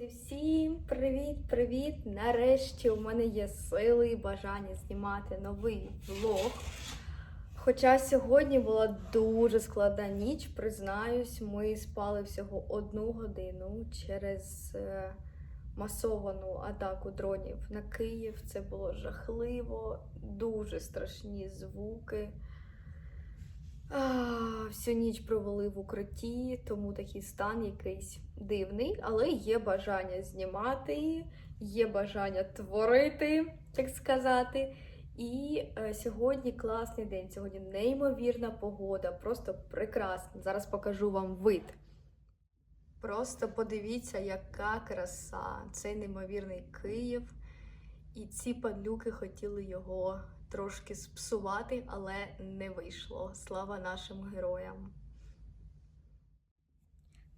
Друзі, всім привіт-привіт! Нарешті у мене є сили і бажання знімати новий влог. Хоча сьогодні була дуже складна ніч, признаюсь, ми спали всього одну годину через е, масовану атаку дронів на Київ. Це було жахливо, дуже страшні звуки. Всю ніч провели в укритті, тому такий стан якийсь дивний, але є бажання знімати, є бажання творити, так сказати. І е, сьогодні класний день, сьогодні неймовірна погода, просто прекрасна. Зараз покажу вам вид. Просто подивіться, яка краса! Цей неймовірний Київ. І ці падлюки хотіли його трошки спсувати, але не вийшло. Слава нашим героям.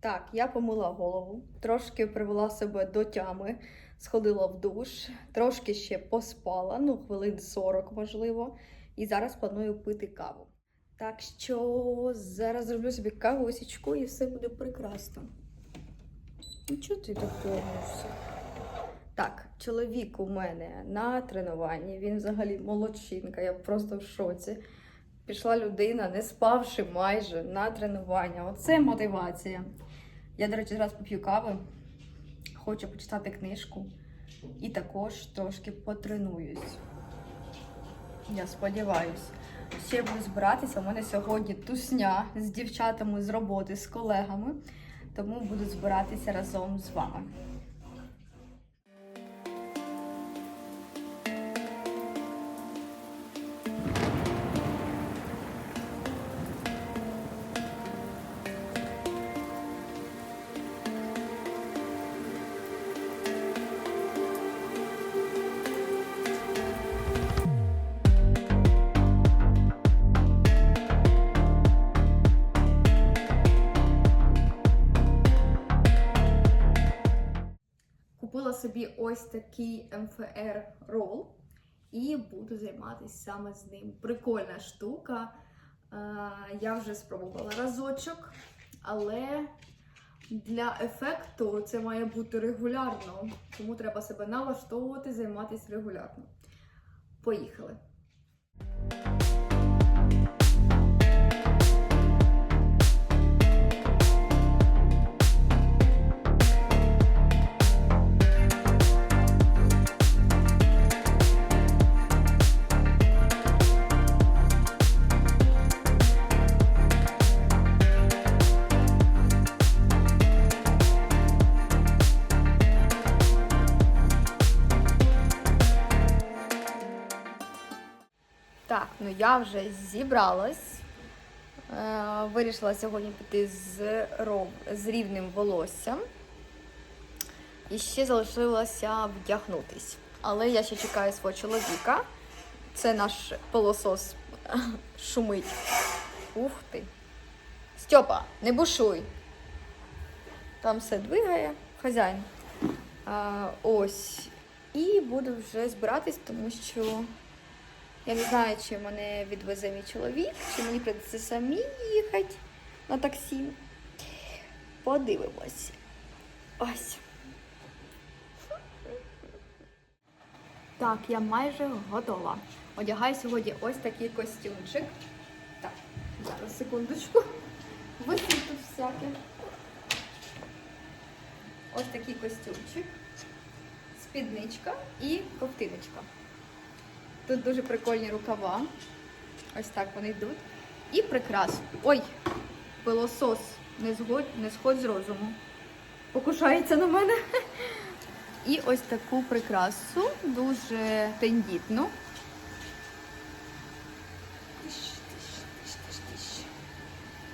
Так, я помила голову, трошки привела себе до тями, сходила в душ, трошки ще поспала, ну, хвилин 40, можливо, і зараз планую пити каву. Так що зараз зроблю собі кавусечку і все буде прекрасно. Ну, чого ти так повнишся? Так, чоловік у мене на тренуванні, він взагалі молодчинка, я просто в шоці. Пішла людина, не спавши майже на тренування. Оце мотивація. Я, до речі, зараз поп'ю кави, хочу почитати книжку і також трошки потренуюсь. Я сподіваюсь. Ще буду збиратися. У мене сьогодні тусня з дівчатами з роботи, з колегами, тому буду збиратися разом з вами. Ось такий МФР рол і буду займатися саме з ним. Прикольна штука. Е, Я вже спробувала разочок, але для ефекту це має бути регулярно, тому треба себе налаштовувати, займатися регулярно. Поїхали! Я вже зібралась. Е, Вирішила сьогодні піти з, з рівним волоссям. І ще залишилося вдягнутись. Але я ще чекаю свого чоловіка. Це наш пилосос шумить. Ух ти. Стьопа, не бушуй. Там все двигає, хазяїн. А, ось. І буду вже збиратись, тому що я не знаю, чи мене відвезе мій чоловік, чи мені прийдеться самі їхати на таксі. Подивимось. Ось. Так, я майже готова. Одягаю сьогодні ось такий костюмчик. Так, зараз секундочку. Висить тут всяке. Ось такий костюмчик, спідничка і ковтиночка. Тут дуже прикольні рукава. Ось так вони йдуть. І прикрас. Ой, пилосос. Не згодь, не сходь з розуму. Покушається на мене. І ось таку прикрасу, дуже тендітну.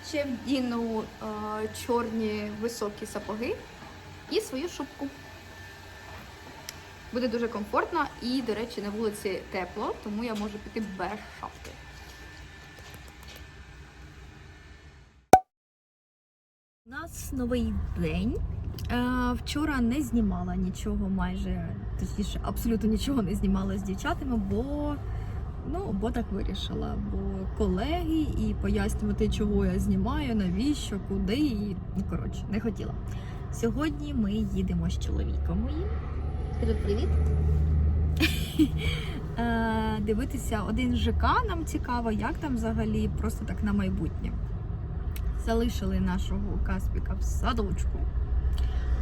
Ще вдіну е, чорні високі сапоги і свою шубку. Буде дуже комфортно і, до речі, на вулиці тепло, тому я можу піти без шапки. У нас новий день. Е, Вчора не знімала нічого майже, точніше, абсолютно нічого не знімала з дівчатами, бо ну, бо так вирішила. Бо колеги і пояснювати, чого я знімаю, навіщо, куди, і ну коротше, не хотіла. Сьогодні ми їдемо з чоловіком моїм Привіт, е, дивитися один ЖК. Нам цікаво, як там взагалі просто так на майбутнє. Залишили нашого Каспіка в садочку.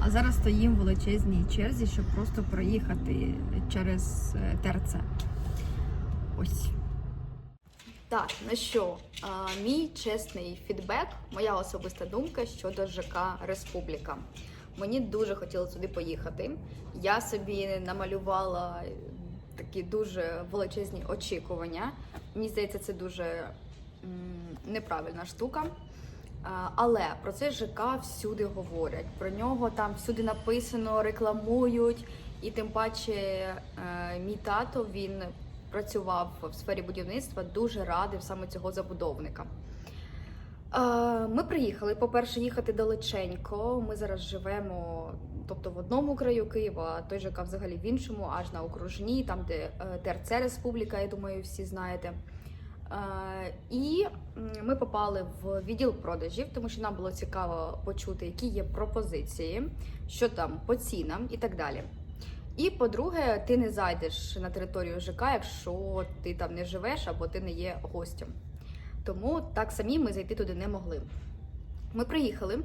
А зараз стоїмо в величезній черзі, щоб просто проїхати через е, ТРЦ. Ось. Так, ну що, а, мій чесний фідбек, моя особиста думка щодо ЖК Республіка. Мені дуже хотілося туди поїхати. Я собі намалювала такі дуже величезні очікування. Мені здається, це дуже неправильна штука. Але про цей ЖК всюди говорять. Про нього там всюди написано, рекламують. І тим паче е, мій тато він працював в сфері будівництва, дуже радив саме цього забудовника. Ми приїхали. По-перше, їхати далеченько. Ми зараз живемо, тобто в одному краю Києва, той ЖК взагалі в іншому, аж на окружній, там де е, ТРЦ Республіка, я думаю, всі знаєте. І ми попали в відділ продажів, тому що нам було цікаво почути, які є пропозиції, що там по цінам і так далі. І по-друге, ти не зайдеш на територію ЖК, якщо ти там не живеш або ти не є гостем. Тому так самі ми зайти туди не могли. Ми приїхали.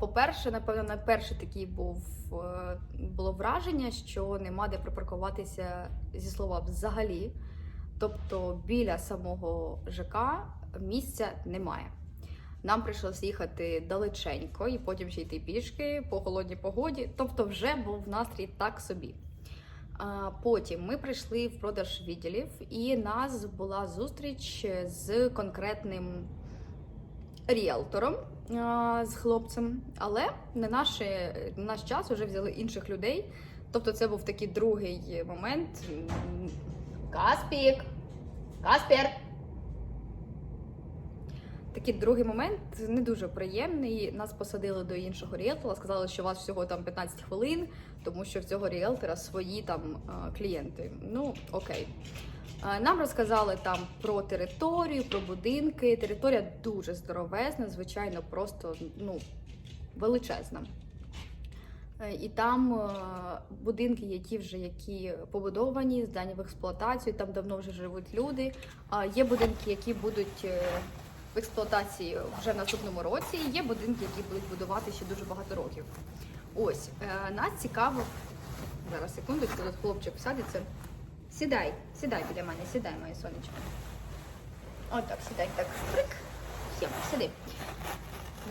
По-перше, напевно, на перший такий був е, було враження, що нема де припаркуватися зі слова взагалі. Тобто біля самого ЖК місця немає. Нам прийшлося їхати далеченько і потім ще йти пішки по холодній погоді. Тобто, вже був настрій так собі. Потім ми прийшли в продаж відділів, і нас була зустріч з конкретним ріелтором з хлопцем. Але на, наші, на наш час вже взяли інших людей. Тобто, це був такий другий момент. Каспік! Каспер! Такий другий момент не дуже приємний. Нас посадили до іншого ріелтора, сказали, що у вас всього там 15 хвилин, тому що в цього ріелтора свої там е, клієнти. Ну окей. Е, Нам розказали там про територію, про будинки. Територія дуже здоровезна, звичайно, просто ну, величезна. Е, І там будинки, які вже які побудовані, здані в експлуатацію, там давно вже живуть люди. А є будинки, які будуть в експлуатації вже в наступному році. Є будинки, які будуть будувати ще дуже багато років. Ось е, нас цікаво. Зараз секундочку, тут хлопчик садиться. Сідай, сідай біля мене, сідай, моє сонечко. От так, сідай, так. Прик. Все, сиди.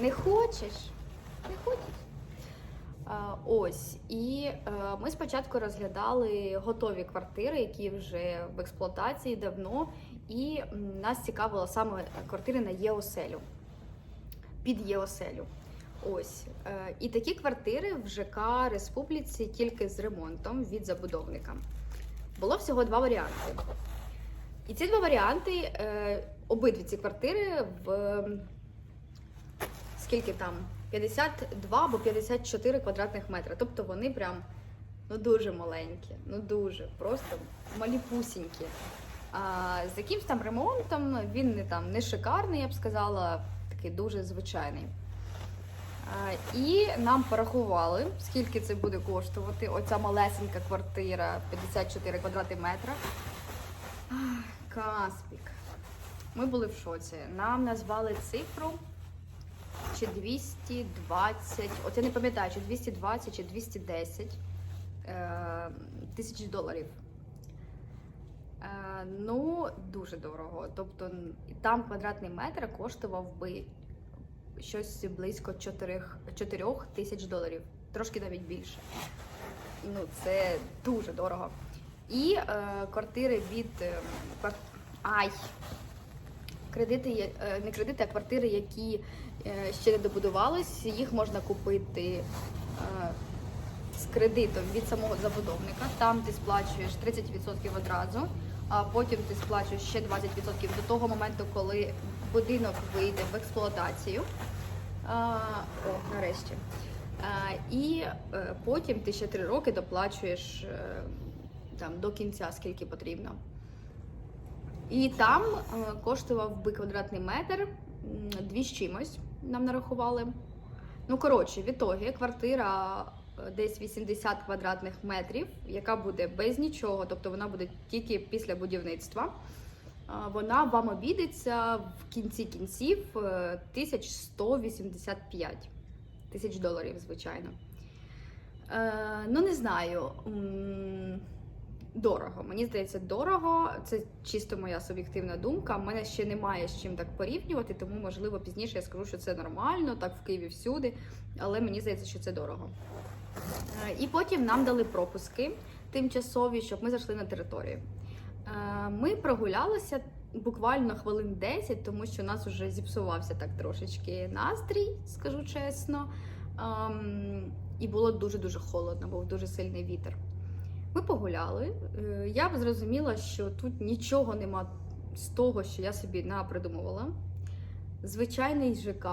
Не хочеш? Не хочеш? А, Ось і е, ми спочатку розглядали готові квартири, які вже в експлуатації давно, і нас цікавило саме квартири на ЄОСЕЛю, під ЄОСЕЛю. Ось Е, і такі квартири в ЖК Республіці тільки з ремонтом від забудовника. Було всього два варіанти. І ці два варіанти, е, обидві ці квартири в скільки там 52 або 54 квадратних метри. Тобто вони прям ну дуже маленькі, ну дуже, просто маліпусінькі. З якимсь там ремонтом він не там не шикарний, я б сказала, такий дуже звичайний. І нам порахували, скільки це буде коштувати. Оця малесенька квартира 54 квадратні метра. Каспік. Ми були в шоці. Нам назвали цифру чи 220, от я не пам'ятаю, чи 220 чи 210 е, тисяч доларів. Ну, дуже дорого. Тобто там квадратний метр коштував би щось близько 4, 4 тисяч доларів, трошки навіть більше. Ну, це дуже дорого. І е, квартири від е, квар- Ай! Кредити є е, не кредити, а квартири, які е, ще не добудувались, їх можна купити е, з кредитом від самого забудовника. Там ти сплачуєш 30% одразу, а потім ти сплачуєш ще 20% до того моменту, коли будинок вийде в експлуатацію. А, о, нарешті. А, і е, потім ти ще 3 роки доплачуєш е, там, до кінця, скільки потрібно. І там е, коштував би квадратний метр дві чимось, нам нарахували. Ну, коротше, в ітогі квартира десь 80 квадратних метрів, яка буде без нічого, тобто вона буде тільки після будівництва. Вона вам обійдеться в кінці кінців е, 1185 тисяч доларів, звичайно. Е, ну, не знаю. Дорого. Мені здається, дорого. Це чисто моя суб'єктивна думка. У мене ще немає з чим так порівнювати, тому можливо пізніше я скажу, що це нормально, так в Києві всюди. Але мені здається, що це дорого. Е, І потім нам дали пропуски тимчасові, щоб ми зайшли на територію. Е, Ми прогулялися буквально хвилин 10, тому що у нас вже зіпсувався так трошечки настрій, скажу чесно. Ем, І було дуже-дуже холодно, був дуже сильний вітер. Ми погуляли. Е, Я б зрозуміла, що тут нічого нема з того, що я собі напридумувала. Звичайний ЖК,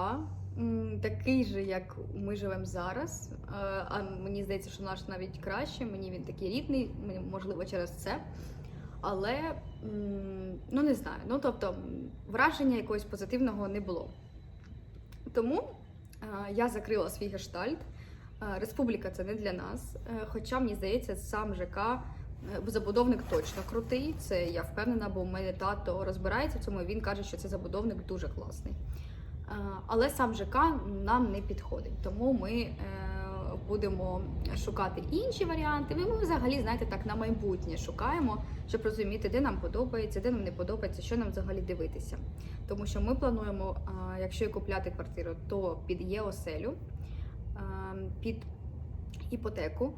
такий же, як ми живемо зараз. Е, А мені здається, що наш навіть краще. Мені він такий рідний, можливо, через це. Але ну не знаю. Ну тобто враження якогось позитивного не було. Тому е, я закрила свій гештальт. Е, Республіка це не для нас. Хоча мені здається, сам ЖК забудовник точно крутий. Це я впевнена, бо в мене тато розбирається в цьому. Він каже, що це забудовник дуже класний. Е, Але сам ЖК нам не підходить, тому ми е, будемо шукати інші варіанти. Ми, ми взагалі, знаєте, так на майбутнє шукаємо, щоб розуміти, де нам подобається, де нам не подобається, що нам взагалі дивитися. Тому що ми плануємо, е, якщо і купляти квартиру, то під ЄОСЕЛю, під іпотеку.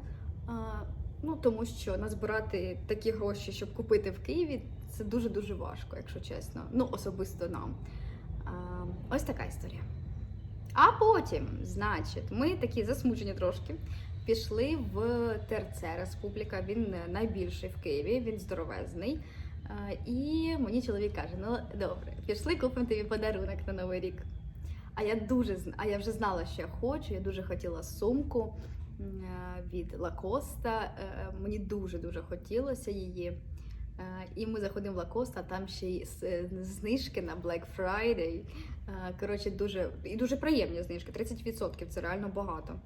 Ну, тому що назбирати такі гроші, щоб купити в Києві, це дуже-дуже важко, якщо чесно. Ну, особисто нам. Ось така історія. А потім, значить, ми такі засмучені трошки. Пішли в ТРЦ Республіка. Він найбільший в Києві, він здоровезний. І мені чоловік каже: ну добре, пішли, купимо тобі подарунок на Новий рік. А я дуже а я вже знала, що я хочу. Я дуже хотіла сумку е, від Лакоста. Е, Мені дуже дуже хотілося її. Е, І ми заходимо в Лакоста, а там ще й знижки на Black Friday. Е, Коротше, дуже і дуже приємні знижки. 30% це реально багато.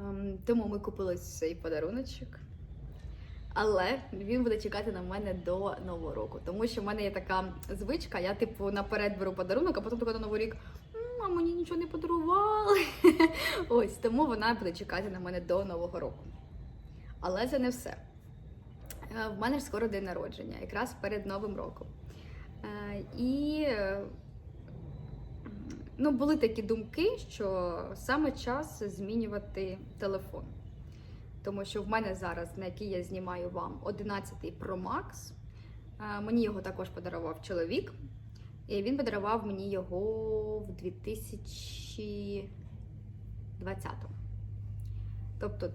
Ем, Тому ми купили цей подаруночок. Але він буде чекати на мене до нового року. Тому що в мене є така звичка, я типу наперед беру подарунок, а потім така на новий рік. А мені нічого не подарували. Ось тому вона буде чекати на мене до нового року. Але це не все. Е, В мене ж скоро день народження, якраз перед Новим роком. Е, І е, ну, були такі думки, що саме час змінювати телефон. Тому що в мене зараз, на який я знімаю вам, 11 Pro Max. Мені його також подарував чоловік. І він подарував мені його в 2020-му. Тобто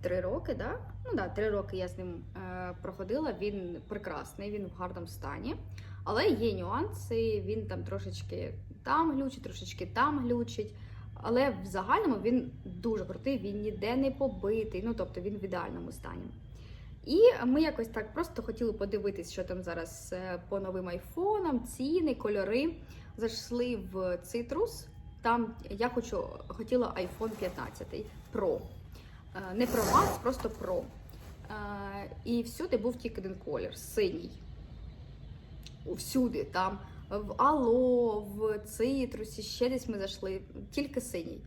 три роки, да? Ну да, три роки я з ним е, проходила. Він прекрасний, він в гарному стані. Але є нюанси, він там трошечки там глючить, трошечки там глючить. Але в загальному він дуже крутий, він ніде не побитий, ну тобто він в ідеальному стані. І ми якось так просто хотіли подивитись, що там зараз е, по новим айфонам, ціни, кольори. Зайшли в Citrus. Там я хочу, хотіла iPhone 15 Pro. Е, Не Pro Max, просто Pro. Е, І всюди був тільки один колір синій. Всюди, там в Ало, в Цитрусі, ще десь ми зайшли, тільки синій.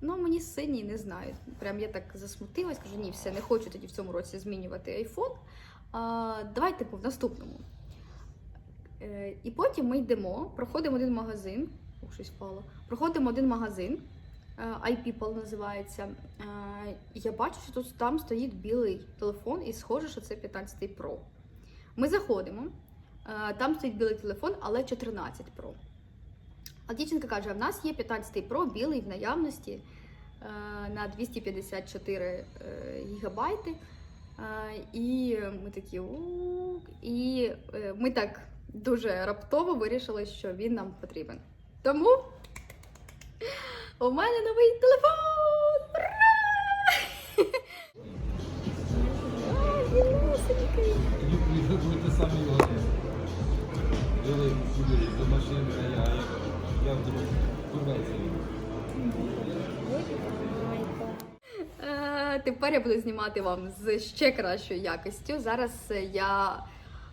Ну, мені синій не знаю. Прям я так засмутилась, кажу, ні, все, не хочу тоді в цьому році змінювати айфон. Давайте типу, в наступному. Е, і потім ми йдемо, проходимо один магазин. О, щось впало. Проходимо один магазин, е, iPeople називається. Я бачу, що тут там стоїть білий телефон, і схоже, що це 15 Pro. Ми заходимо. Е, Там стоїть білий телефон, але 14 Pro. А дівчинка каже: в нас є 15 Pro білий в наявності е, на 254 е, гігабайти. І ми такі і ми так дуже раптово вирішили, що він нам потрібен. Тому у мене новий телефон! Будете самі його. Вели куди до машини, а я, я вдруг курвець. Е, Тепер я буду знімати вам з ще кращою якістю. Зараз я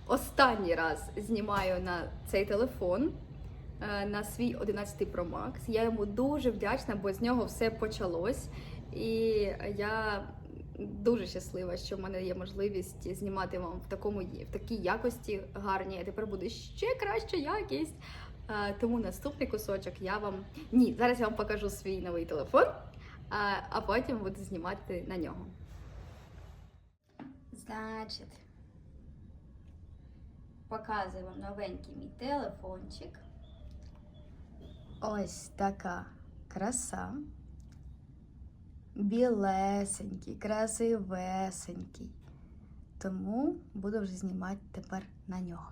останній раз знімаю на цей телефон е, на свій 11 Pro Max. Я йому дуже вдячна, бо з нього все почалось. І я дуже щаслива, що в мене є можливість знімати вам в такому в такій якості гарній. А тепер буде ще краща якість. Тому наступний кусочок я вам ні, зараз я вам покажу свій новий телефон, а потім буду знімати на нього. Значить, показую вам новенький мій телефончик. Ось така краса. Білесенький, красивесенький. Тому буду вже знімати тепер на нього.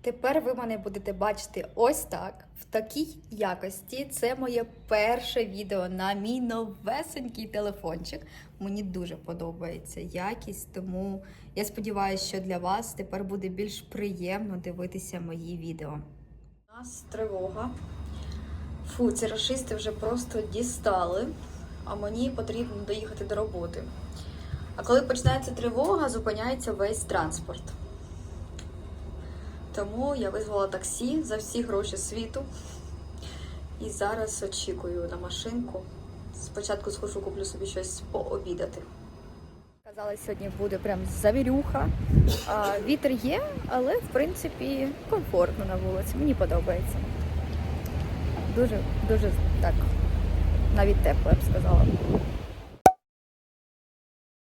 Тепер ви мене будете бачити ось так, в такій якості. Це моє перше відео на мій новесенький телефончик. Мені дуже подобається якість, тому я сподіваюся, що для вас тепер буде більш приємно дивитися мої відео. У нас тривога. Фу, ці рашисти вже просто дістали, а мені потрібно доїхати до роботи. А коли починається тривога, зупиняється весь транспорт. Тому я визвала таксі за всі гроші світу. І зараз очікую на машинку. Спочатку схожу, куплю собі щось пообідати. Казалось, сьогодні буде прям завірюха. Вітер є, але в принципі комфортно на вулиці. Мені подобається. Дуже, дуже так, навіть тепло, я б сказала.